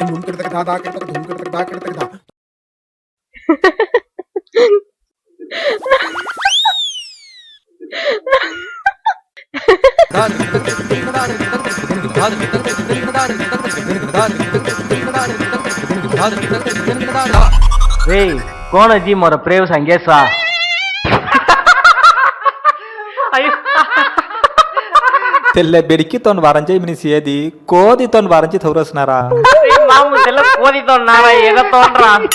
धूम कर तक धा धा कर तक धूम कर तक धा कर तक धा రే కోణజీ మొర ప్రేమ సంగేసా తెల్ల బెడికితో వరంజై మినిసి ఏది కోదితో వరంచి பாம்பு செல்ல போதி தோன்றான் எதை தோன்றான்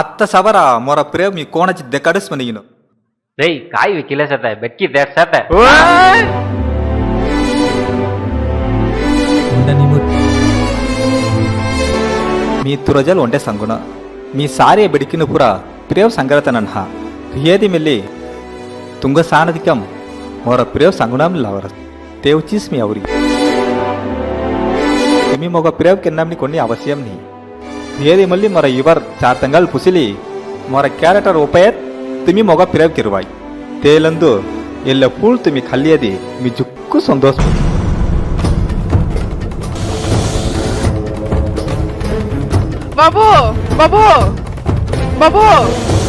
అత్త సవరా మొర ప్రేమ మీ కోణచి దెక్కడుసు నీను டேய் காய் வைக்கல சேத்த வெட்கி தேர் சேத்த మీ తురజలు ఒంటే సంగుణ మీ సారే బిడికిన పుర ప్రేమ సంగరతనన్హ రియేది మిల్లి తుంగ సానదికం మొర ప్రేమ సంగుణం లవరస్ तेवचीस मी आवरी तुम्हें मग प्रेव के आवश्यम नहीं ये मल्ल मर इवर चार तंगाल पुसली मर कैरेक्टर उपाय तुम्हें मग प्रेव के तेलंदो ये पूल तुम्हें खाली अदी मी जुक्क संतोष बाबू बाबू बाबू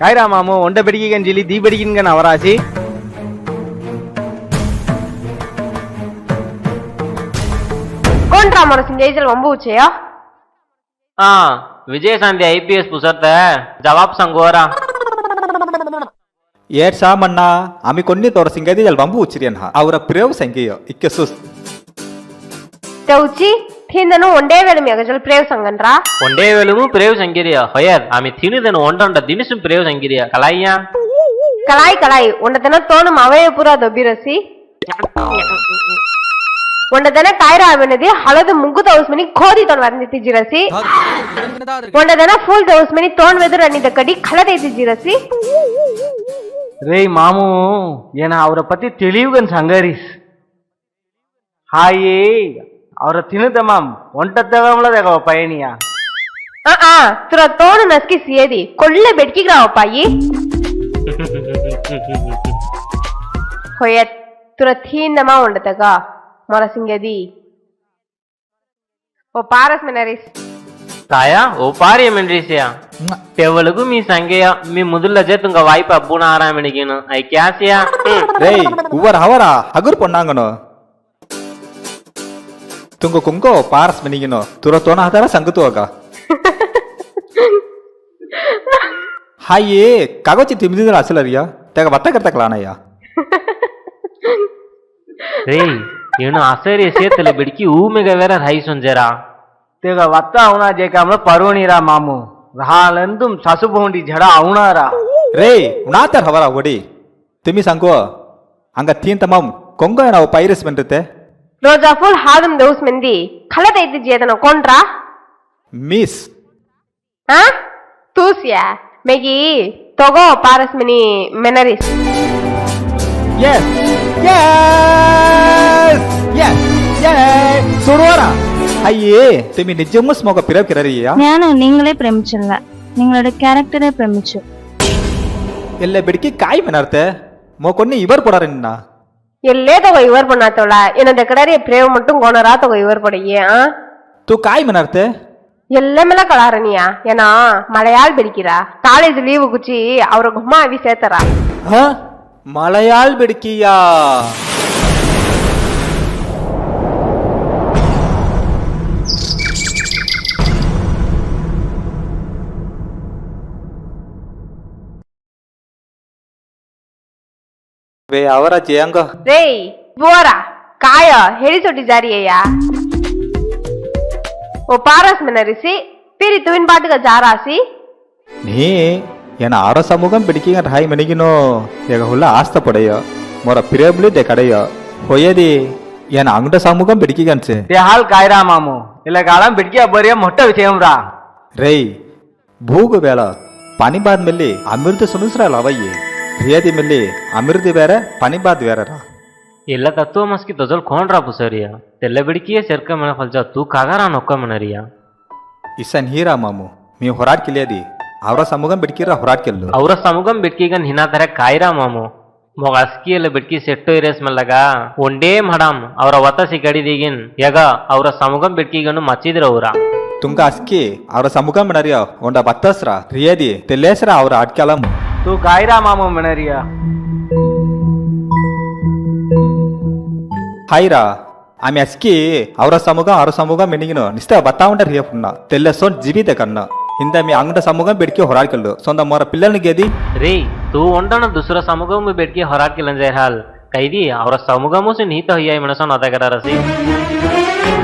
காய்ரா மாமு ஒன்றை பிடிக்கன்னு சொல்லி தீ பிடிக்கணுங்க அவராசி కోంట్రా మన సింగేజల్ వంబూచేయా ఆ విజయశాంతి ఐపీఎస్ పుసర్త జవాబ్ సంగోరా ಏಟ್ ಸಾ ಮಣ್ಣ ಆಮಿ ಕೊನ್ನಿ ತೋರ ಸಿಂಗದಿ ಜಲ್ ಬಂಬು ಉಚ್ಚಿರಿಯನ್ ಹಾ ಅವರ ಪ್ರೇವ್ ಸಂಖ್ಯೆಯೋ ಇಕ್ಕೆ ಸುಸ್ ತೌಚಿ ತಿಂದನು ಒಂದೇ ವೇಳಮಿ ಅಗಜಲ್ ಪ್ರೇವ್ ಸಂಗನ್ರ ಒಂದೇ ವೇಲುವು ಪ್ರೇವ್ ಸಂಗಿರಿಯ ಹೊಯರ್ ಆమె ತಿನಿದನು ಒಂಡೊಂಡ ದಿನಸು ಪ್ರೇವ್ ಸಂಗಿರಿಯ ಕಲಾಯ್ಯ ಕಲಾಯಿ ಕಲಾಯಿ ಒಂಡತನ ತೋನು ಅವಯ ಪುರ ದೊಬ್ಬಿರಸಿ ಒಂಡದನ ಕಾಯ್ರ ಅವನದಿ ಹಳದ ಮುಗ್ಗು ತವಸ್ಮಿನಿ ಕೋದಿ ತೋನ್ ವರ್ನಿತಿ ಜಿರಸಿ ಒಂಡದನ ಫೂಲ್ ತವಸ್ಮಿನಿ ತೋನ್ ವೆದುರು ಅನ್ನಿದ ಕಡಿ ಕಲದೈತಿ ಜಿರಸಿ రేయ్ మాము ఈయన ఆవిడ పతి తెలివిగా సంగరీస్ హాయే ಅವರ ತಿನ್ನದ ಮಾಮ್ ಒಂಟ ತಗೊಂಬ್ಲದಾಗ ಪಯಣಿಯ ಆ ಆ ತುರ ತೋನು ನಸ್ಕಿ ಸಿಯದಿ ಕೊಳ್ಳೆ ಬೆಡ್ಕಿಗ್ರಾವ ಪಾಯಿ ಹೊಯತ್ ತುರ ಥೀಂದಮ ಒಂಡತಗ ಮೊರ ಸಿಂಗದಿ ఓ పారస్ మెనరీస్ ತಾಯಾ ಓ ಪಾರಿಯ ಮೆಂಡ್ರಿಸಿಯ ತೆವಲಗು మీ సంగయ్య మీ ముదుల్ల చేతుంగ వాయిప అబ్బున ఆరామిడిగిను I cassia ರೇಯ್ ಉವರ ಹವರ ಹಗುರ್ ಪೊಣ್ಣಾಂಗನು Tunggu kungko pars meningino. Turotona hatara sangutu aga. ಹಾಯೇ ಕಾಗೋಚಿ ತಿಮ್ಮಿದ್ರ ಅಸಲರಿಯ ತೆಗ ಬತ್ತ ಕರ್ತಕಲಾನಯ್ಯ ರೇ ಏನು ಅಸರಿ ಸೇತಲೆ ಬಿಡ್ಕಿ ಊಮೆಗ ವೇರ ಹೈಸೊಂಜರ ತೆಗ ವತ್ತ ಅವನ ಜೇಕಾಮ್ಲ ಪರ್ವಣಿರ ಮಾಮು ರಹಾಲೆಂದು ಸಸುಬೋಂಡಿ ಜಡ ಅವನಾರ ರೇ ಉಣಾತರ್ ಹವರ ಒಡಿ ತಿಮ್ಮಿ ಸಂಗೋ ಹಂಗ ತೀನ್ ತಮಾಮ್ ಕೊಂಗೋ ಏನೋ ಪೈರಸ್ ಬಂದಿರುತ್ತೆ రోజా ఫుల్ హాదం దోస్ మంది ఖలదైతి జీతన కొండ్రా ಮಿಸ್ ఆ తూసియా మెగి తొగో Paras mini మెనరీస్ Yes! Yes! Yes! Yes! സുറുവാറ അയ്യേ തിമ്മി നിജമുസ് മോക പിറവ് കിററിയ ഞാൻ നിങ്ങളെ പ്രേമിച്ചില്ല നിങ്ങളുടെ ക്യാരക്ടറെ പ്രേമിച്ചു ಎಲ್ಲ ಬೆಡಿಕೆ ಕಾಯಿ ಮೆನರ್ತೆ ಮೋ ಕೊನ್ನಿ ಇವರು ಕೊಡಾರ ನಿನ್ನ ಎಲ್ಲೇ ತಗೋ ಇವರ್ ಬಣ್ಣಾತವಳ ಏನಂದ ಕಡಾರಿ ಪ್ರೇಮ ಮಟ್ಟು ಗೋಣರ ತಗೋ ಇವರ್ ಪಡೆಯ ತೂ ಕಾಯ್ ಮನರ್ತೆ ಎಲ್ಲ ಮೇಲೆ ಕಳಾರಣಿಯ ಏನಾ ಮಳೆಯಾಳ್ ಬೆಡಿಕಿರ ಕಾಲೇಜ್ ಲೀವ್ ಗುಚ್ಚಿ ಅವ್ರ ಗುಮ್ಮ ಅವಿ ಸೇತಾರ ಮಳೆಯಾಳ್ ಬೆಡಿಕಿಯಾ వే అవరా చేయంగో రేయ్ బోరా కాయ హెడిసొట్టి జారియయ్యా ఓ పారస్ మినరిసి పిరి తువిన్ పాటుగా జారాసి நீ என ஆர சமூகம் பிடிக்கிங்க டாய் மெனிக்கினோ எக உள்ள ஆஸ்தப்படையோ மொர பிரேபிலிட்டே கடையோ பொயதி என அங்கட சமூகம் பிடிக்கிகன்சு டே ஹால் காய்ரா மாமு இல்ல காலம் பிடிக்கியா போறிய மொட்டை விஷயம்ரா రేయ్ భూగు వేళ పని బాద్ మెల్లి అమృత సునుసరాలు అవయ్యి ಬಾದ್ ಮಲ್ಲಿ ಅಮಿರ್ದು ಬೇರೆ ಪನಿಬಾದ್ ಬೇರೆರಾ ಇಲ್ಲ ತತ್ವ ಮಸ್ಕಿ ತೊಜಲ್ ಕೊಂಡ್ರಾ ಸರಿಯ. ತೆಲ್ಲ ಬಿಡಿಕಿಯೇ ಸೆರ್ಕ ಮನ ಫಲ್ಜ ತೂ ಕಾಗಾರ ನೊಕ್ಕ ಮನರಿಯ ಇಸನ್ ಹೀರಾ ಮಾಮು ನೀವು ಹೊರಾಡ್ ಕಿಲಿಯದಿ ಅವರ ಸಮುಗಂ ಬಿಡ್ಕಿರ ಹೊರಾಡ್ ಕೆಲ್ಲು. ಅವರ ಸಮುಗಂ ಬಿಡ್ಕಿಗನ್ ಹಿನಾ ತರ ಕಾಯಿರ ಮಾಮು. ಮೊಗ ಅಸ್ಕಿ ಎಲ್ಲ ಬಿಡ್ಕಿ ಸೆಟ್ಟು ಇರೇಸ್ ಮಲ್ಲಗ. ಒಂಡೇ ಮಡಾಮ್ ಅವರ ವತಸಿ ಗಡಿದಿಗಿನ್ ಯಗ ಅವರ ಸಮುಗಂ ಬಿಡ್ಕಿಗನು ಮಚ್ಚಿದ್ರ ಅವ್ರ. ತುಂಗ ಅಸ್ಕಿ ಅವರ ಸಮುಗಂ ಬಿಡರಿಯ ಒಂಡ ಬತ್ತಸ್ರ. ರಿಯದಿ ತೆಲ್ಲೇಸ್ರ ಅವರ ಆಡ್ಕೆಲಮ್ तू कायरा मामू मिणरिया ఆమె అసికి అవర సమూహం ಸಮೂಗ సమూహం మెనిగిన ಮೆನಿಗಿನ ನಿಸ್ತ ఉంటారు ಉಂಟಾರ తెల్ల తెల్లసోన్ జీవిత కన్నా ఇంత మీ అంగట సమూహం పెడికి హొరాడికెళ్ళు సొంత మొర పిల్లల్ని గేది రే తూ ఉండన దుసర సమూహం పెడికి హొరాట్ జయహాల్ జైహాల్ కైది అవర సమూహము సి నీత హయ్యాయి మనసు నా దగ్గర రసి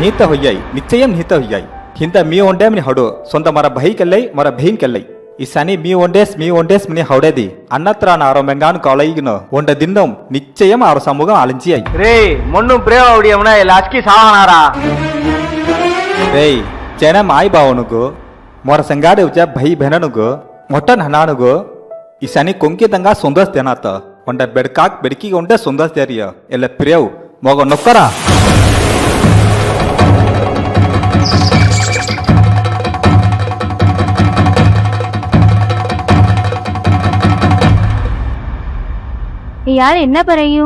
నీత ನೀತ నిశ్చయం నీత ಮೀ ఇంత మీ ಹಡು ಸೊಂತ ಮರ ಬಹಿ ಕೆಲ್ಲೈ ಮರ ಬಹೀನ್ ಕೆಲ್ಲೈ ಈ ಸನಿ ಮೀ ಒಂಡೇಸ್ ಮೀ ಒಂಡೇಸ್ ಮನಿ ಹೌಡೇದಿ ಅನ್ನತ್ರ ಆರೋ ಮೆಂಗಾನ್ ಕಾಲೈಗಿನ ಒಂಡ ದಿನ್ನಂ ನಿಶ್ಚಯಂ ಆರೋ ಸಮೂಹ ಅಲಿಂಚಿಯಾಯಿ రే మొన్ను ప్రేమ అవుడియమున లాస్కి సావనారా ರೇಯ್ ಜನ ಮಾಯಿ ಬಾವನುಗು ಮೊರ ಸಂಗಾಡೆ ಉಜ ಬಹಿ ಬೆನನುಗು ಮೊಟ್ಟನ್ ಹನಾನುಗು ಈ ಸನಿ ಕೊಂಕಿ ತಂಗ ಸುಂದಸ್ ದೇನಾತ ಒಂಡ ಬೆಡ್ಕಾಕ್ ಬೆಡ್ಕಿಗೆ ಒಂಡೆ ಸುಂದಸ್ ದೇರಿಯ ಎಲ್ಲ ಪ್ರಿಯವ್ ಮೊಗ ನೊಕ್ಕರ யார்? என்ன பறையு?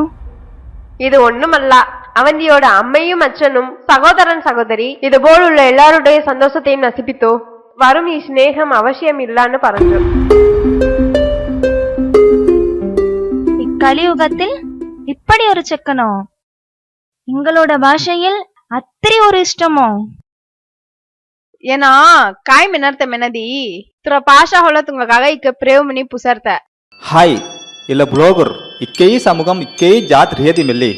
இது ஒண்ணுமல்ல. அவந்தியோட அம்மையும் அச்சனும் சகோதரன் சகோதரி இது സഹോദരി உள்ள எல்லாருடைய சந்தோஷத்தையும் நசிப்பித்தோ வரும் நீ சிநேகம் அவசியம் എന്ന് പറഞ്ഞു இக்கலியுகத்தில் இப்படி ஒரு செக்கனோ? எங்களோட பாஷையில் அத்திரி ஒரு இஷ்டமோ? ஏன்னா காய் மின்னர்த்த மினதி திர பாஷா ஹொலத்துங்களுக்காக இக்க கதைக்கு பண்ணி புசர்த்த. ஹாய் இல்ல புலோகர் ಇಕ್ಕೇಯಿ ಸಮುಗಂ ಇಕ್ಕೇಯಿ ಜಾತ್ ರಿಯದಿ ಮಿಲ್ಲಿ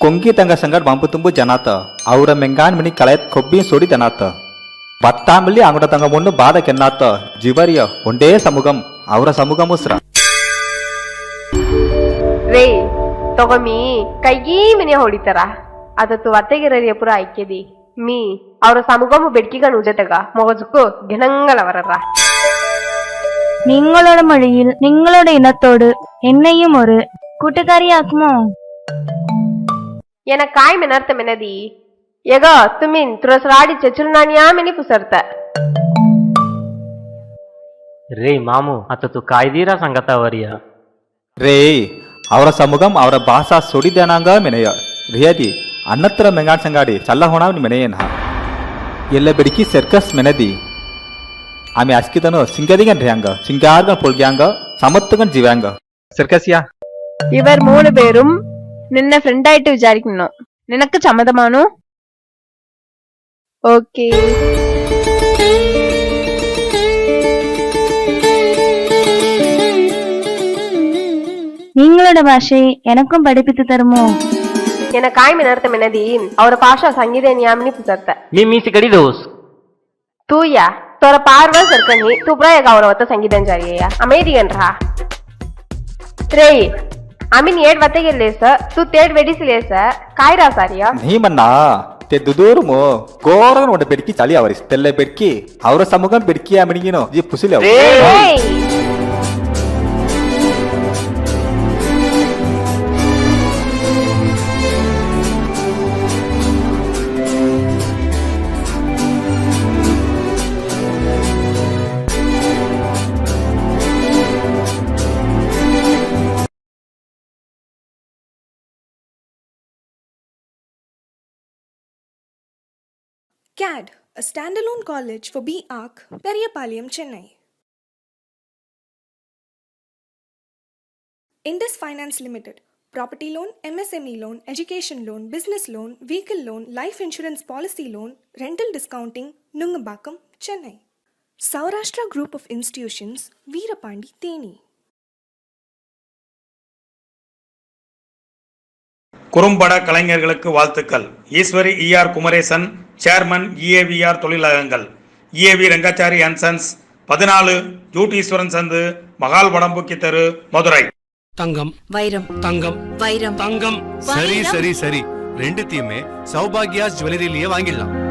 ಕೊಂಗಿ ತಂಗ ಸಂಗಡ್ ಬಂಪು ತುಂಬು ಜನಾತ ಅವರ ಮೆಂಗಾನ್ ಮಿನಿ ಕಳೆಯತ್ ಕೊಬ್ಬಿ ಸೋಡಿ ಜನಾತ பத்தாமில்லி அங்குட தங்க ஒன்று பாத கென்னாத்த ஜிவரிய ஒண்டே சமூகம் அவர சமூகம் உஸ்ரா ರೇ ತಗೊಮಿ ಕೈಗೀ ಮಿನಿ ಹೊಡಿತಾರ ಅದತ್ತು ಅತ್ತೆಗಿರರಿಯ ಪುರ ಐಕ್ಯದಿ ಮೀ ಅವರ ಸಮುಗಮ ಬೆಡ್ಕಿಗ ನುಜತೆಗ ಮೊಗಜುಕು ಗಿಣಂಗಳವರರ നിങ്ങളുടെ മൊഴിയിൽ നിങ്ങളുടെ ഇനത്തോട് എന്നെയും ഒരു കൂട്ടുകാരിയാക്കുമോ എനക്കായ് മിനർത്ത മിനതി എഗോ തുമിൻ തുറസറാടി ചെച്ചുനാനിയാ മിനി പുസർത്ത ರೇ ಮಾಮು ಅತತು ಕಾಯ್ದೀರ ಸಂಗತವರಿಯ ರೇ ಅವರ ಸಮುಗಂ ಅವರ ಭಾಷಾ ಸುಡಿದನಾಂಗ ಮೆನೆಯ ರಿಯದಿ ಅನ್ನತ್ರ ಮೆಂಗಾಡ್ ಸಂಗಾಡಿ ಚಲ್ಲ ಹೊಣ ಮೆನೆಯನ ಎಲ್ಲ ಬೆಡಕಿ ಸರ್ಕಸ್ ಮೆನದಿ ಆಮೆ ಅಸ್ಕಿತನು ಸಿಂಗದಿಗನ್ ರೇಯಾಂಗ ಸಿಂಗಾರ್ಗನ್ ಪೊಳ್ಗ್ಯಾಂಗ ಸಮತ್ತಗನ್ ಜೀವ್ಯಾಂಗ ಸರ್ಕಸ್ಯಾ ഇവർ മൂന്ന് പേരും നിന്നെ ഫ്രണ്ട് ആയിട്ട് വിചാരിക്കുന്നു നിനക്ക് സമ്മതമാണോ ഓക്കേ നിങ്ങളുടെ ഭാഷയെ എനക്കും പഠിപ്പിച്ചു തരുമോ എന്നെ കായ്മ നിർത്തം എന്നതി അവര ഭാഷ സംഗീത നിയാമിനി പുസർത്ത ನೀ ಮೀಸಿ ಕಡಿದೋಸ್ തൂയ തോറ പാർവ സർക്കനി തുപ്രായ ഗൗരവത്തെ സംഗീതം ചാരിയ അമേരിക്കൻ റഹ ത്രേ आम्ही नीट वते गेल्लेस तू तेट वेडीसलेस काय रा सारिया నీమన్నా తెద్దు దూరము ఘోరంగా ఉండే పెడికి చలి ఆవరిస్ తెల్ల పెడికి అవర సముఖం పెడికి ఆమెడిగినో ఈ పుసిలేవు ఏయ్ CAD a standalone college for B Arc, Chennai. Indus Finance Limited. Property loan, MSME loan, education loan, business loan, vehicle loan, life insurance policy loan, rental discounting, Nungambakam, Chennai. Saurashtra Group of Institutions, Veerapandi, Theni. குறும்பட கலைஞர்களுக்கு வாழ்த்துக்கள். Eswari E R Kumaresan chairman E A V R தொழிலகங்கள். E A V Rangachari and sons பதினாலு ஜூட்டீஸ்வரன் சந்து மகால் வடம்புக்கி தெரு மதுரை. தங்கம். வைரம். தங்கம். வைரம். தங்கம். சரி, சரி சரி. ரெண்டுத்தையுமே சௌபாகியாஸ் ஜுவல்லரியிலேயே வாங்கிடலாம்.